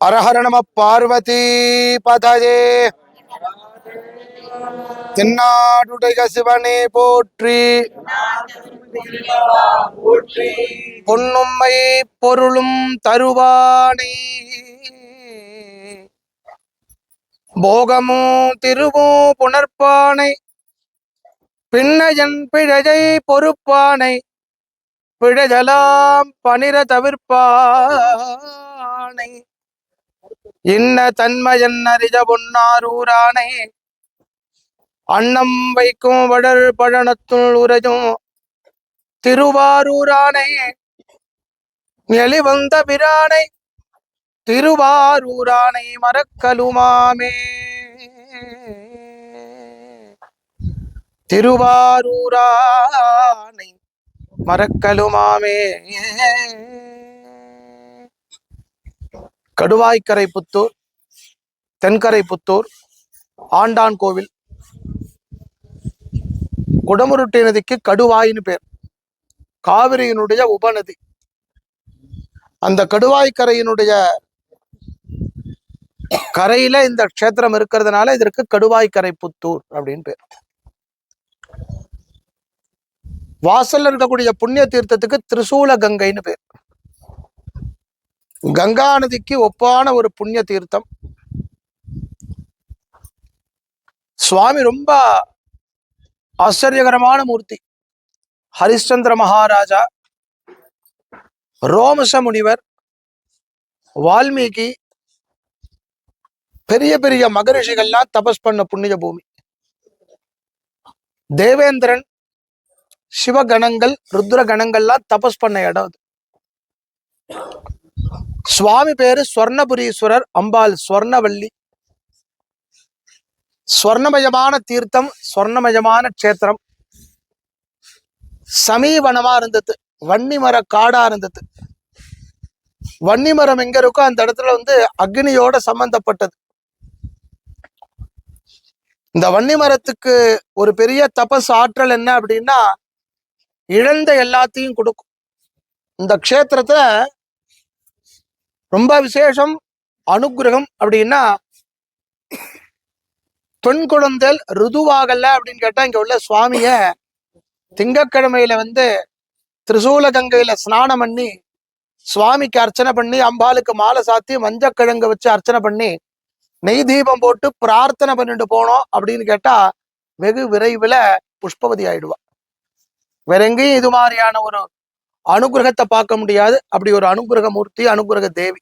அரஹர நம பார்வதி பதஜே தென்னாடுடைய சிவனே போற்றி பொன்னும்மை பொருளும் தருவானே போகமோ திருவோ புணர்ப்பானை பின்னஜன் பிழஜை பொறுப்பானை பிழைதலாம் பனிர தவிர்ப்பானை. இன்ன தன்மயன் அறிஜ பொன்னாரூரானை அன்னம் வைக்கும் வடர் பழனத்துள் உரையும் திருவாரூரானை நெளிவந்த பிரானை திருவாரூரானை மறக்கலுமாமே. திருவாரூரானை மறக்கலுமாமே கடுவாய்க்கரை புத்தூர் தென்கரை புத்தூர் ஆண்டான் கோவில் குடமுருட்டி நதிக்கு கடுவாயின்னு பேர் காவிரியினுடைய உபநதி அந்த கடுவாய்க்கரையினுடைய கரையில இந்த க்ஷேத்திரம் இருக்கிறதுனால இதற்கு கடுவாய்க்கரை புத்தூர் அப்படின்னு பேர் வாசல்ல இருக்கக்கூடிய புண்ணிய தீர்த்தத்துக்கு திரிசூல கங்கைன்னு பேர். கங்கா நதிக்கு ஒப்பான ஒரு புண்ணிய தீர்த்தம். சுவாமி ரொம்ப ஆச்சரியகரமான மூர்த்தி. ஹரிச்சந்திர மகாராஜா ரோமச முனிவர் வால்மீகி பெரிய பெரிய மகரிஷிகள்லாம் தபஸ் பண்ண புண்ணிய பூமி. தேவேந்திரன் சிவகணங்கள் ருத்ர கணங்கள்லாம் தபஸ் பண்ண இடம் அது. சுவாமி பேரு ஸ்வர்ணபுரீஸ்வரர் அம்பாள் ஸ்வர்ணவல்லி. ஸ்வர்ணமயமான தீர்த்தம் ஸ்வர்ணமயமான க்ஷேத்திரம். சமீவனமா இருந்தது வன்னிமர காடா இருந்தது. வன்னிமரம் எங்க இருக்கோ அந்த இடத்துல வந்து அக்னியோட சம்பந்தப்பட்டது. இந்த வன்னி மரத்துக்கு ஒரு பெரிய தபஸ் ஆற்றல் என்ன அப்படின்னா இழந்த எல்லாத்தையும் கொடுக்கும். இந்த க்ஷேத்திரத்துல ரொம்ப விசேஷம் அனுகிரகம் அப்படின்னா பெண் குழந்தைகள் ருதுவாகல அப்படின்னு கேட்டா இங்க உள்ள சுவாமிய திங்கக்கிழமையில வந்து திரிசூல கங்கையில ஸ்நானம் பண்ணி சுவாமிக்கு அர்ச்சனை பண்ணி அம்பாளுக்கு மாலை சாத்தி மஞ்சக்கிழங்கு வச்சு அர்ச்சனை பண்ணி நெய் தீபம் போட்டு பிரார்த்தனை பண்ணிட்டு போனோம் அப்படின்னு கேட்டா வெகு விரைவில் புஷ்பவதி ஆயிடுவா. வேற எங்கேயும் இது மாதிரியான ஒரு அனுகிரகத்தை பார்க்க முடியாது. அப்படி ஒரு அனுகிரக மூர்த்தி அனுகிரக தேவி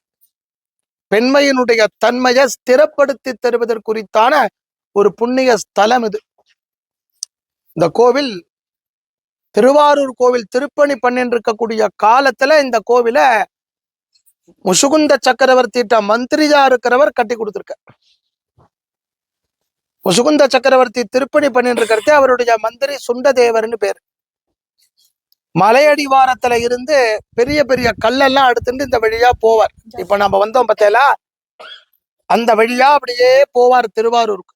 பெண்மையினுடைய தன்மையை ஸ்திரப்படுத்தி தருவதற்குறித்தான ஒரு புண்ணிய ஸ்தலம் இது. இந்த கோவில் திருவாரூர் கோவில் திருப்பணி பண்ணிட்டு இருக்கக்கூடிய காலத்துல இந்த கோவிலை முசுகுந்த சக்கரவர்த்திட்ட மந்திரியா இருக்கிறவர் கட்டி கொடுத்துருக்க. முசுகுந்த சக்கரவர்த்தி திருப்பணி பண்ணிட்டு இருக்கிறதே அவருடைய மந்திரி சுண்டதேவர்னு பேர். மலையடிவாரத்துல இருந்து பெரிய பெரிய கல்லெல்லாம் எடுத்துட்டு இந்த வழியா போவார். இப்ப நம்ம வந்தோம் பார்த்தேலா அந்த வழியா அப்படியே போவார் திருவாரூருக்கு.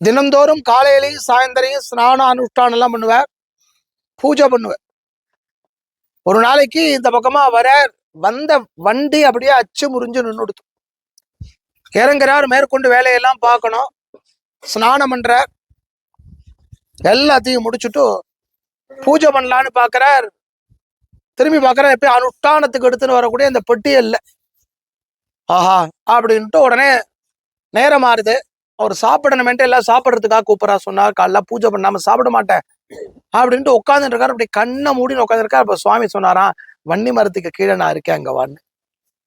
தினந்தோறும் காலையிலையும் சாயந்தரையும் ஸ்நானம் அனுஷ்டானம் எல்லாம் பண்ணுவார். பூஜை பண்ணுவார். ஒரு நாளைக்கு இந்த பக்கமா வர வந்த வண்டி அப்படியே அச்சு முறிஞ்சு நின்றுடுத்து இறங்குறார் மேற்கொண்டு வேலையெல்லாம் பார்க்கணும். ஸ்நானம் பண்றார். எல்லாத்தையும் முடிச்சுட்டு பூஜை பண்ணலான்னு பாக்குறார். திரும்பி பார்க்கறார் எப்பயும் அனுஷ்டானத்துக்கு எடுத்துன்னு வரக்கூடிய இந்த பெட்டியல்ல ஆஹா அப்படின்ட்டு உடனே நேரம் மாறுது. அவர் சாப்பிடணுமென்ட்டு எல்லாம் சாப்பிட்றதுக்காக கூப்பிட்றா சொன்னார் காலைல பூஜை பண்ணாம சாப்பிட மாட்டேன். அப்படின்ட்டு உட்காந்துட்டு இருக்காரு. அப்படி கண்ணை மூடின்னு உட்காந்துருக்காரு அப்ப சுவாமி சொன்னாராம் வன்னி மரத்துக்கு கீழே நான் இருக்கேன் அங்க வான்னு.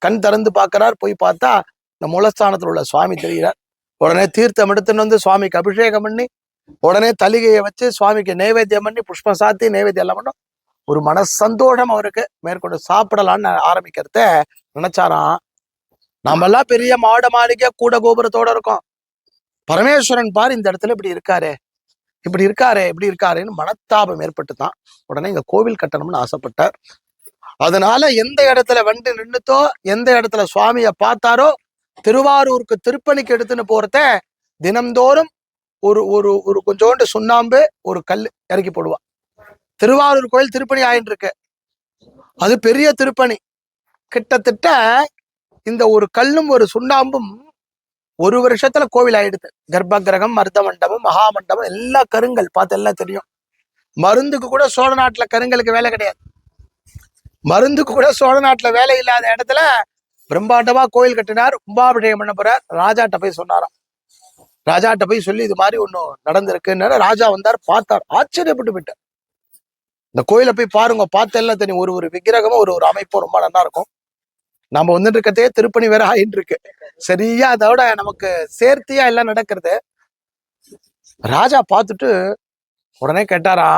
கண் திறந்து பாக்குறார். போய் பார்த்தா இந்த மூலஸ்தானத்துல உள்ள சுவாமி தெரிகிறார். உடனே தீர்த்தம் எடுத்துன்னு வந்து சுவாமிக்கு அபிஷேகம் பண்ணி உடனே தலிகையை வச்சு சுவாமிக்கு நைவேத்தியம் பண்ணி புஷ்பம் சாத்தி நைவேத்தியம் எல்லாம் பண்ணோம். ஒரு மன சந்தோஷம் அவருக்கு. மேற்கொண்டு சாப்பிடலான்னு ஆரம்பிக்கிறத நினைச்சாராம். நாமெல்லாம் பெரிய மாட மாளிகை கூட கோபுரத்தோட இருக்கோம். பரமேஸ்வரன் பாரு இந்த இடத்துல இப்படி இருக்காரு. இப்படி இருக்காரே இப்படி இருக்காருன்னு மனத்தாபம் ஏற்பட்டு தான் உடனே இங்க கோவில் கட்டணும்னு ஆசைப்பட்டார். அதனால எந்த இடத்துல வந்து நின்னுத்தோ எந்த இடத்துல சுவாமிய பார்த்தாரோ திருவாரூருக்கு திருப்பணிக்கு எடுத்துன்னு போறத தினம்தோறும் ஒரு ஒரு ஒரு கொஞ்சோண்டு சுண்ணாம்பு ஒரு கல் இறக்கி போடுவான் திருவாரூர் கோயில் திருப்பணி ஆயின்னு இருக்கு. அது பெரிய திருப்பணி. கிட்டத்தட்ட இந்த ஒரு கல்லும் ஒரு சுண்ணாம்பும் ஒரு வருஷத்துல கோவில் ஆயிடுது. கர்ப்ப கிரகம் மருத மண்டபம் மகா மண்டபம் எல்லா கருங்கல் பார்த்து எல்லாம் தெரியும். மருந்துக்கு கூட சோழ நாட்டுல கருங்கலுக்கு வேலை கிடையாது. மருந்துக்கு கூட சோழ நாட்டுல வேலை இல்லாத இடத்துல பிரம்மாண்டமா கோயில் கட்டினார் கும்பாபிஷேகம் பண்ண போறார். ராஜாட்ட போய் சொன்னாராம். ராஜாட்ட போய் சொல்லி இது மாதிரி ஒண்ணு நடந்திருக்குன்னு ராஜா வந்தார் பார்த்தார். ஆச்சரியப்பட்டு போயிட்டார். இந்த கோயிலை போய் பாருங்க பார்த்தெல்லாம் தனி தெரியும் ஒரு ஒரு விக்கிரகமும் ஒரு ஒரு அமைப்பும் ரொம்ப நல்லா இருக்கும். நம்ம வந்துட்டு இருக்கதே திருப்பணி வேற ஆயிட்டு இருக்கு சரியா அதோட நமக்கு சேர்த்தியா எல்லாம் நடக்கிறது. ராஜா பார்த்துட்டு உடனே கேட்டாரா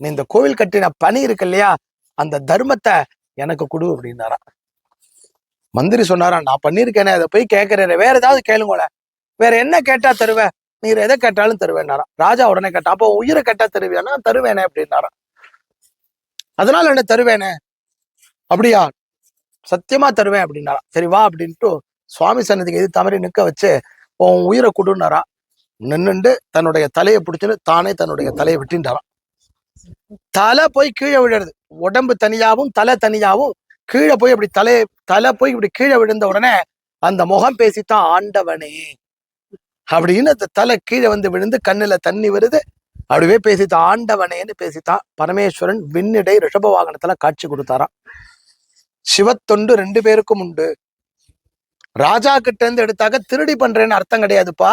நீ இந்த கோவில் கட்டின பணி இருக்கு இல்லையா? அந்த தர்மத்தை எனக்கு கொடு அப்படின்னாரா. மந்திரி சொன்னாரா நான் பண்ணியிருக்கேனே அதை போய் கேட்கிறேன் வேற ஏதாவது கேளுங்களேன். வேற என்ன கேட்டா தருவேன் நீர் எதை கேட்டாலும் தருவேன்னாரா ராஜா உடனே கேட்டா அப்போ உயிரை கேட்டா தருவியானா தருவேனே அப்படின்னாரா அதனால என்ன தருவேனே? அப்படியா? சத்தியமா தருவேன் அப்படின்னாரா சரி வா அப்படின்ட்டு சுவாமி சன்னதிக்கு எது தவறி நிக்க வச்சு உன் உயிரை கொடுன்னாரா? நின்னுண்டு தன்னுடைய தலையை பிடிச்சுன்னு தானே தன்னுடைய தலையை வெட்டின்றாராம். தலை போய் கீழே விழுறது. உடம்பு தனியாவும் தலை தனியாவும் கீழே போய் அப்படி தலை தலை போய் இப்படி கீழே விழுந்த உடனே அந்த முகம் பேசித்தான் ஆண்டவனே அப்படின்னு அந்த தலை கீழே வந்து விழுந்து கண்ணில் தண்ணி வருது. அப்படியே பேசித்தான் ஆண்டவனேன்னு பேசித்தான் பரமேஸ்வரன் விண்ணிடை ரிஷப வாகனத்துல காட்சி கொடுத்தாராம். சிவத்தொண்டு ரெண்டு பேருக்கும் உண்டு. ராஜா கிட்ட இருந்து எடுத்தாக்க திருடி பண்றேன்னு அர்த்தம் கிடையாதுப்பா.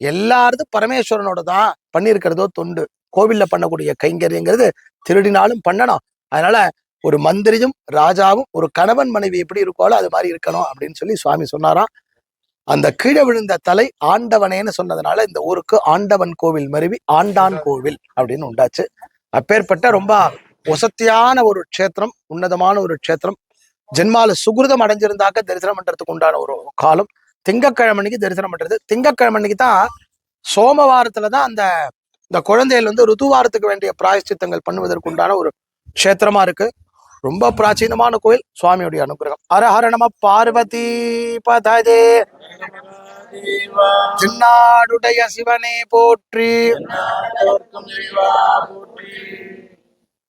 எல்லாருதும் பரமேஸ்வரனோட தான் பண்ணியிருக்கிறதோ தொண்டு. கோவில்ல பண்ணக்கூடிய கைங்கரியங்கிறது திருடினாலும் பண்ணணும். அதனால ஒரு மந்திரியும் ராஜாவும் ஒரு கணவன் மனைவி எப்படி இருக்கோளோ அது மாதிரி இருக்கணும் அப்படின்னு சொல்லி சுவாமி சொன்னாராம். அந்த கீழே விழுந்த தலை ஆண்டவனேன்னு சொன்னதுனால இந்த ஊருக்கு ஆண்டவன் கோவில் மருவி ஆண்டான் கோவில் அப்படின்னு உண்டாச்சு. அப்பேற்பட்ட ரொம்ப ஒசத்தியான ஒரு க்ஷேத்திரம் உன்னதமான ஒரு க்ஷேத்திரம். ஜென்மால சுகிருதம் அடைஞ்சிருந்தாக்க தரிசனம் பண்றதுக்கு உண்டான ஒரு காலம். திங்கக்கிழமன்னைக்கு தரிசனம் பண்றது. திங்கக்கிழமைக்கு தான் சோமவாரத்துல தான் அந்த இந்த குழந்தைகள் வந்து ருதுவாரத்துக்கு வேண்டிய பிராயசித்தங்கள் பண்ணுவதற்கு உண்டான ஒரு க்ஷேத்திரமா இருக்கு. ரொம்ப பிராச்சீனமான கோயில். சுவாமியுடைய அனுகிரகம். ஹரஹர நம பார்வதி பததே. சின்னாடுடைய சிவனே போற்றி.